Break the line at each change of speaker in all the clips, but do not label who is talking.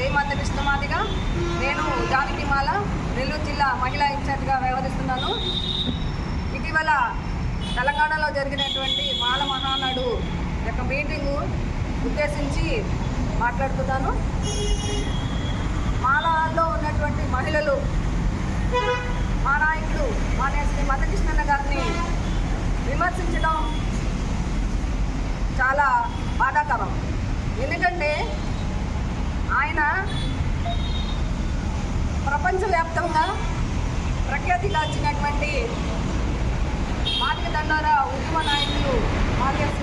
జయమాత కృష్ణమాదిగా నేను జానకిమాల నెల్లూరు జిల్లా మహిళా ఇన్ఛార్జిగా వ్యవహరిస్తున్నాను. ఇటీవల తెలంగాణలో జరిగినటువంటి మాల మహానాడు యొక్క మీటింగు ఉద్దేశించి మాట్లాడుతున్నాను. మాలలో ఉన్నటువంటి మహిళలు మా నాయకుడు మా నేస్తి మతకృష్ణన్న గారిని విమర్శించడం చాలా బాధాకరం. ఎందుకంటే ఆయన ప్రపంచవ్యాప్తంగా ప్రఖ్యాతిగాంచినటువంటి మాటిక దండార ఉద్యమ నాయకులు మాన్యస్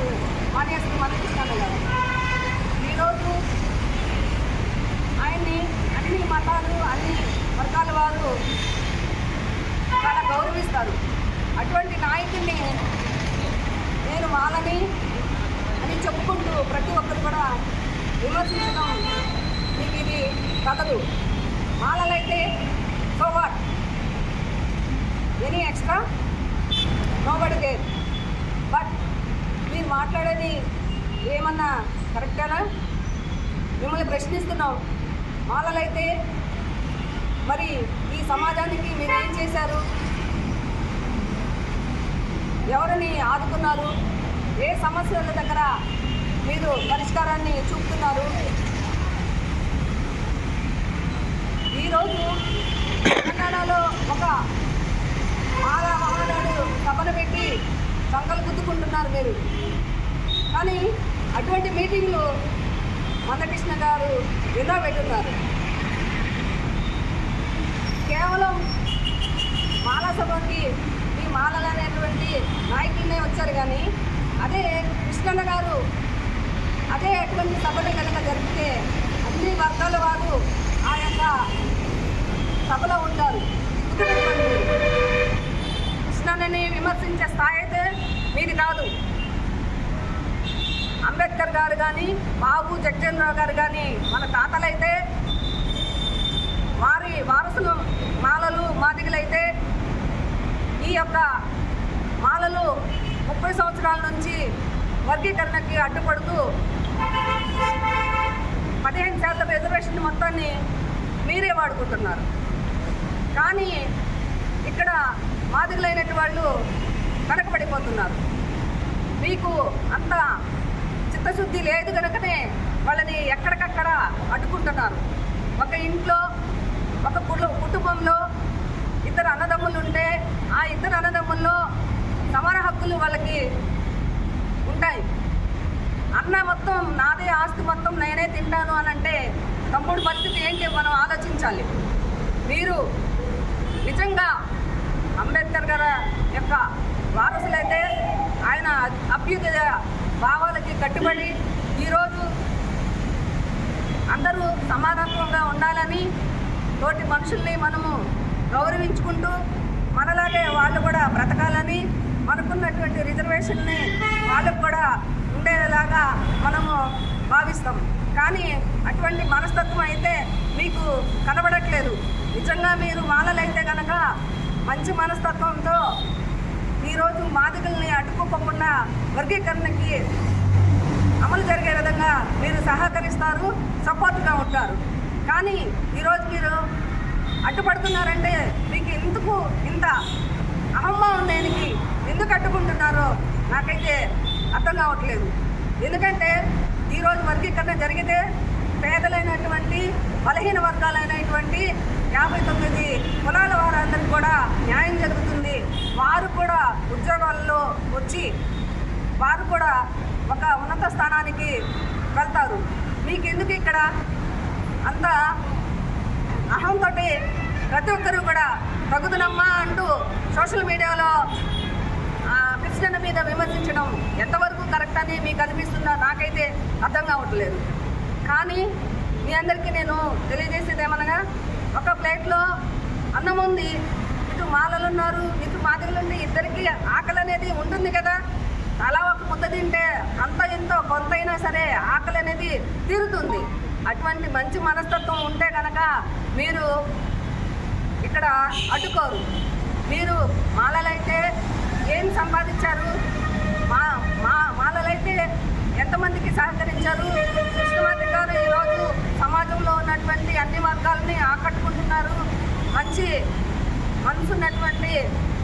మాన్యస్ మధుకృష్ణ గారు ఈరోజు ఆయన్ని అన్ని మతాలు అన్ని వర్గాల వారు చాలా గౌరవిస్తారు. అటువంటి నాయకుడిని నేను వాళ్ళని అని చెప్పుకుంటూ ప్రతి ఒక్కరు కూడా విమర్శించడం ఇది కథలు. మాలలైతే so what any extra nobody there but మీరు మాట్లాడేది ఏమన్నా కరెక్టేనా మిమ్మల్ని ప్రశ్నిస్తున్నాం. మాలలైతే మరి ఈ సమాజానికి మీరు ఏం చేశారు? ఎవరిని ఆదుకున్నారు? ఏ సమస్యల దగ్గర మీరు పరిష్కారాన్ని చూపుతున్నారు ఈరోజు తెలంగాణలో ఒక మాల మహానాడు సభను పెట్టి సంఘాలు గుద్దుకుంటున్నారు మీరు. కానీ అటువంటి మీటింగ్లు మందకృష్ణ గారు ఎన్నో పెట్టున్నారు. కేవలం మాలా సభకి ఈ మాలలు అనేటువంటి నాయకులనే వచ్చారు కానీ అదే కృష్ణన్న గారు అదే అటువంటి సభలు కనుక జరిపితే అన్ని వర్గాల వారు ఆ యొక్క సభలో ఉంటారు. విధానాన్ని విమర్శించే స్థాయి అయితే మీది కాదు. అంబేద్కర్ గారు కానీ బాబు జగజేంద్రరావు గారు కానీ మన తాతలైతే వారి వారసులు మాలలు మాదిగలైతే ఈ యొక్క మాలలు ముప్పై సంవత్సరాల నుంచి వర్గీకరణకి అడ్డుపడుతూ పదిహేను శాతం రిజర్వేషన్ మొత్తాన్ని మీరే వాడుకుంటున్నారు. కానీ ఇక్కడ మాదిగలైనటువంటి వాళ్ళు వెనకబడిపోతున్నారు. మీకు అంత చిత్తశుద్ధి లేదు కనుకనే వాళ్ళని ఎక్కడికక్కడ అడ్డుకుంటున్నారు. ఒక ఇంట్లో ఒక కుటుంబంలో ఇద్దరు అన్నదమ్ములు ఉంటే ఆ ఇద్దరు అన్నదమ్ముల్లో సమాన హక్కులు వాళ్ళకి ఉంటాయి. అన్న మొత్తం నాదే ఆస్తి మొత్తం నేనే తింటాను అని అంటే తమ్ముడు పరిస్థితి ఏంటి మనం ఆలోచించాలి. మీరు నిజంగా అంబేద్కర్ గారి యొక్క వారసులైతే ఆయన అభ్యుదయ భావాలకి కట్టుబడి ఈరోజు అందరూ సమానత్వంగా ఉండాలని తోటి మనుషుల్ని మనము గౌరవించుకుంటూ మనలాగే వాళ్ళు కూడా బ్రతకాలని మనకున్నటువంటి రిజర్వేషన్ని వాళ్ళకు కూడా ఉండేలాగా మనము భావిస్తాం. కానీ అటువంటి మనస్తత్వం అయితే మీకు కనబడట్లేదు. నిజంగా మీరు మాలలైతే కనుక మంచి మనస్తత్వంతో ఈరోజు మాదికల్ని అడ్డుకోకుండా వర్గీకరణకి అమలు జరిగే విధంగా మీరు సహకరిస్తారు సపోర్ట్గా ఉంటారు. కానీ ఈరోజు మీరు అడ్డుపడుతున్నారంటే మీకు ఎందుకు ఇంత అహంభావం దేనికి? ఎందుకు అడ్డుకుంటున్నారో నాకైతే అర్థం కావట్లేదు. ఎందుకంటే ఈరోజు వర్గీకరణ జరిగితే పేదలైనటువంటి బలహీన వర్గాలైనటువంటి యాభై తొమ్మిది కులాల వారందరికీ కూడా న్యాయం జరుగుతుంది వారు కూడా ఉద్యోగాల్లో వచ్చి వారు కూడా ఒక ఉన్నత స్థానానికి వెళ్తారు. మీకు ఎందుకు ఇక్కడ? అంత అహంతో ప్రతి ఒక్కరూ కూడా తగుదునమ్మా అంటూ సోషల్ మీడియాలో ఆ, కృష్ణన్న మీద విమర్శించడం ఎంతవరకు కరెక్ట్ అని మీకు అనిపిస్తుందో నాకైతే అర్థం కావట్లేదు. కానీ మీ అందరికీ నేను తెలియజేసేది ఏమనగా ఒక ప్లేట్లో అన్నం ఉంది. ఇటు మాలలు ఉన్నారు ఇటు మాదిగలు ఉంది ఇద్దరికి ఆకలి అనేది ఉంటుంది కదా. అలా ఒక ముద్ద తింటే అంత ఎంతో కొంతైనా సరే ఆకలి అనేది తీరుతుంది. అటువంటి మంచి మనస్తత్వం ఉంటే కనుక మీరు ఇక్కడ అడ్డుకోరు. మీరు మాలలైతే ఏం సంపాదించారు? మా మా మాలలైతే ఎంతమందికి సహకరించారు కృష్ణమాతి గారు ఈరోజు సమాజంలో ఉన్నటువంటి మంచి మనసున్నటువంటి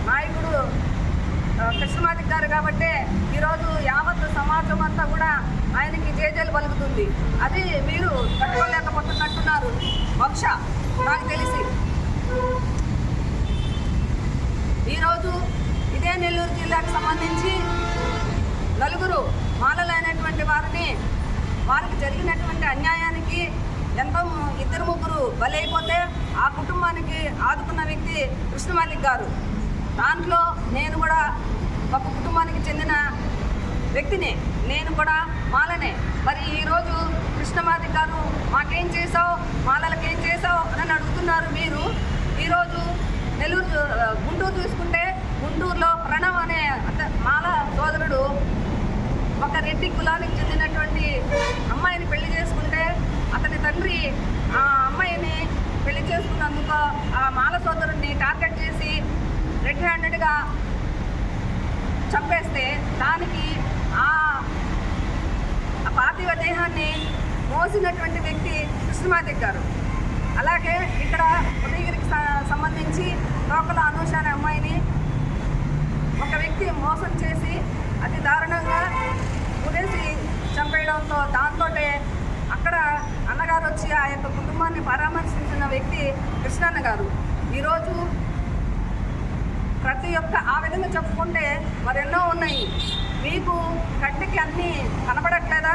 నాయకుడు ఆ, కృష్ణమాదిక్ గారు కాబట్టి ఈరోజు యావత్ సమాజం అంతా కూడా ఆయనకి జేజేలు పలుకుతుంది. అది మీరు తట్టుకోలేకపోతున్నట్టున్నారు. బహుశా నాకు తెలిసి. ఈరోజు ఇదే నెల్లూరు జిల్లాకు సంబంధించి నలుగురు మాలలైనటువంటి వారిని వారికి జరిగినటువంటి అన్యాయానికి ఎంతో ఇద్దరు ముగ్గురు బలైపోతే ఆ కుటుంబానికి ఆదుకున్న వ్యక్తి కృష్ణమాలిక్ గారు. దాంట్లో నేను కూడా ఒక కుటుంబానికి చెందిన వ్యక్తిని నేను కూడా మాలనే. మరి ఈరోజు కృష్ణమాలిక్ గారు మాకేం చేసావు మాలలకు ఏం చేసావు అని అడుగుతున్నారు మీరు. ఈరోజు నెల్లూరు గుంటూరు చూసుకుంటే గుంటూరులో ప్రణవ్ అనే మాల సోదరుడు ఒక రెడ్డి కులానికి చెందినటువంటి అమ్మాయిని పెళ్ళి చేసుకుంటే అతని తండ్రి ఆ అమ్మాయిని పెళ్ళి చేసుకున్నందుకు ఆ మాల సోదరుడిని టార్గెట్ చేసి చంపేస్తే దానికి ఆ పార్థివ దేహాన్ని మోసినటువంటి వ్యక్తి కృష్ణమాదిక్ గారు. అలాగే ఇక్కడ ఉదయగిరికి సంబంధించి లోకల అనూష అనే అమ్మాయిని ఒక వ్యక్తి మోసం చేసి అతి దారుణంగా ఉరేసి చంపేయడంతో దాంతో అక్కడ అన్నగారు వచ్చి ఆ యొక్క కుటుంబాన్ని పరామర్శించిన వ్యక్తి కృష్ణన్న గారు. ఈరోజు ప్రతి ఒక్క ఆ విధంగా చెప్పుకుంటే మరెన్నో ఉన్నాయి. మీకు కంటికి అన్నీ కనబడట్లేదా?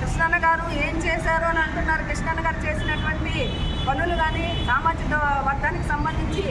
కృష్ణన్న గారు ఏం చేశారు అని అంటున్నారు. కృష్ణన్న గారు చేసినటువంటి పనులు కానీ సామాజిక వర్గానికి సంబంధించి